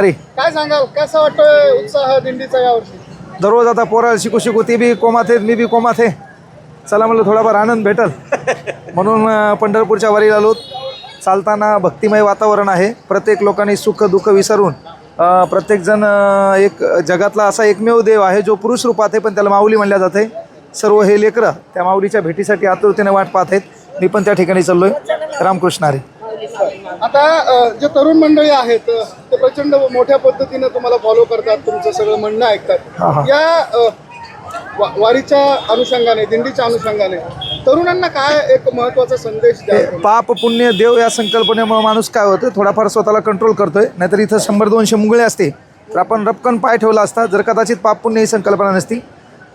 अरे. काय सांगाल? कसा वाटतोय उत्साह दिंडीचा यावर्षी? दररोज आता पोराला शिकू शिकू ती बी कोमात आहेत मी बी कोमात आहे. चला म्हणलं थोडाफार आनंद भेटल. म्हणून अं, पंढरपूरच्या वारीला आलो. चालताना भक्तिमय वातावरण आहे. प्रत्येक लोकांनी सुख दुःख विसरून अं, प्रत्येकजण अं, एक जगातला असा एकमेव देव आहे जो पुरुष रूपात आहे पण त्याला माऊली म्हणल्या जाते. सर्व हे लेकरं त्या माऊलीच्या भेटीसाठी आतुरतेने वाट पाहत आहेत. मी पण त्या ठिकाणी चाललोय. रामकृष्ण हरी. आता अ, जे तरुण मंडळी आहेत अ, ते प्रचंड मोठ्या पद्धतीने तुम्हाला फॉलो करतात तुमचं सगळं म्हणणं ऐकतात. या वा- वारीच्या अनुषंगाने दिंडीच्या अनुषंगाने तरुणांना काय एक महत्त्वाचा संदेश पाप पुण्य देव या संकल्पनेमुळे माणूस काय होतं थोडाफार स्वतःला कंट्रोल करतोय. नाहीतर इथं शंभर दोनशे मुंगळे असते तर आपण रपकन पाय ठेवला असता जर कदाचित पाप पुण्य ही संकल्पना नसती.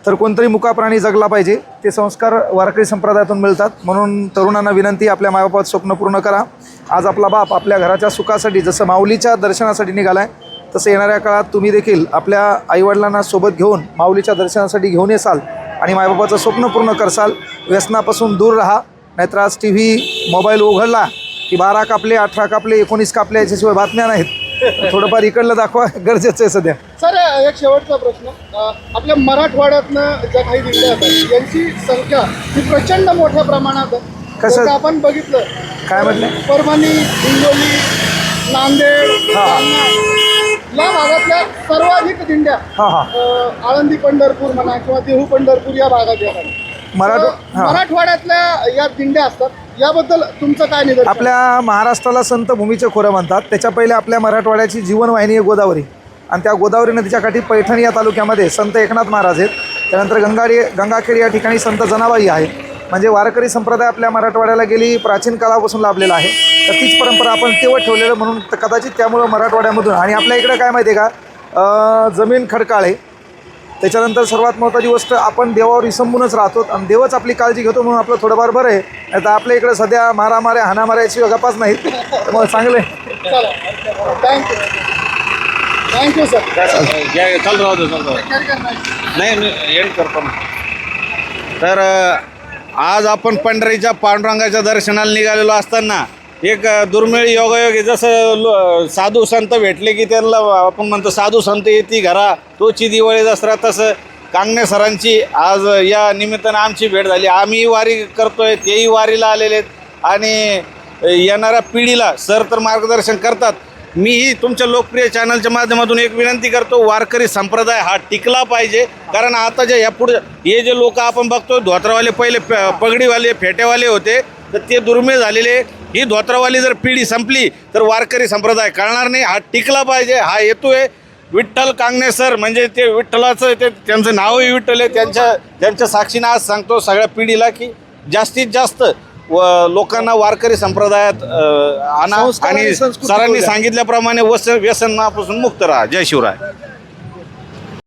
तर कोणतरी मुका प्राणी जगला पाहिजे. ते संस्कार वारकरी संप्रदायातून मिळतात. म्हणून तरुणांना विनंती आपल्या मायबापात स्वप्न पूर्ण करा. आज आपला बाप आपल्या घराच्या सुखासाठी जसं माऊलीच्या दर्शनासाठी निघालाय तसं येणाऱ्या काळात तुम्ही देखील आपल्या आईवडिलांना सोबत घेऊन माऊलीच्या दर्शनासाठी घेऊन येसाल आणि मायबापाचं स्वप्न पूर्ण करसाल. व्यसनापासून दूर राहा. नाहीतर आज टी व्ही मोबाईल उघडला की बारा कापले अठरा कापले एकोणीस कापले याच्याशिवाय बातम्या नाहीत. थोडंफार इकडलं दाखवा गरजेचं आहे सध्या सर एक शेवटचा प्रश्न अ, आपल्या मराठवाड्यातनं ज्या काही दिंड्या आहेत यांची संख्या ही प्रचंड मोठ्या प्रमाणात आहे. कसं? जसं आपण बघितलं काय म्हटलं परभणी हिंगोली नांदेड हा. जालना या भागातल्या सर्वाधिक दिंड्या हां हां अ, आळंदी पंढरपूर म्हणा किंवा देहू पंढरपूर या भागात येतात मराठ हां. मराठवाड्यातल्या या दिंड्या असतात याबद्दल तुमचं काय निदर्शन? आपल्या महाराष्ट्राला संत भूमीचे खोरं म्हणतात. त्याच्या पहिले आपल्या मराठवाड्याची जीवनवाहिनी आहे गोदावरी. आणि त्या गोदावरी नदीच्या काठी पैठण या तालुक्यामध्ये संत एकनाथ महाराज आहेत. त्यानंतर गंगाडी गंगाखेड या ठिकाणी संत जनाबाई आहे म्हणजे वारकरी संप्रदाय आपल्या मराठवाड्याला गेली प्राचीन काळापासून लाभलेला आहे. तर तीच परंपरा आपण तेवढ ठेवलेलं म्हणून तर कदाचित त्यामुळं मराठवाड्यामधून आणि आपल्या इकडे काय माहिती आहे का? अं, जमीन खडकाळ आहे. त्याच्यानंतर सर्वात महत्त्वाची गोष्ट आपण देवावर विसंबूनच राहतो आणि देवच आपली काळजी घेतो म्हणून आपलं थोडंफार बरं आहे. नाही तर आपल्या इकडे सध्या मारामाऱ्या हाणामाऱ्याची गपाच नाहीत. त्यामुळे चांगलं थँक्यू थँक्यू सर चालू. चालू. नाही मी एंड करतो ना. तर आज आपण पंढरीच्या पांडुरंगाच्या दर्शनाला निघालेलो असताना एक दुर्मिळ योगायोगी जसं लो- साधू संत भेटले की त्यांना आपण म्हणतो साधू संत येते घरा. तोची दिवाळी दसरा तसं कांगणे सरांची आज या निमित्तानं आमची भेट झाली. आम्ही वारी करतोय तेही वारीला आलेले आहेत. आणि येणाऱ्या पिढीला सर तर मार्गदर्शन करतात. मीही तुमच्या लोकप्रिय चॅनलच्या माध्यमातून एक विनंती करतो वारकरी संप्रदाय हा टिकला पाहिजे. कारण आता जे यापुढे हे जे लोक आपण बघतो धोत्रावाले पहिले प- पगडीवाले फेट्यावाले होते तर ते दुर्मिळ झालेले. ही धोत्रावाली जर पिढी संपली तर वारकरी संप्रदाय कळणार नाही. हा टिकला पाहिजे हा हेतू आहे. विठ्ठल कांगणे सर म्हणजे ते विठ्ठलाचं ते त्यांचं नावही विठ्ठल आहे. त्यांच्या त्यांच्या साक्षीनं आज सांगतो सगळ्या पिढीला की जास्तीत जास्त व लोकांना वारकरी संप्रदायात आणा आणि सरांनी. सांगितल्याप्रमाणे वस व्यसनापासून मुक्त राहा. जय शिवराय.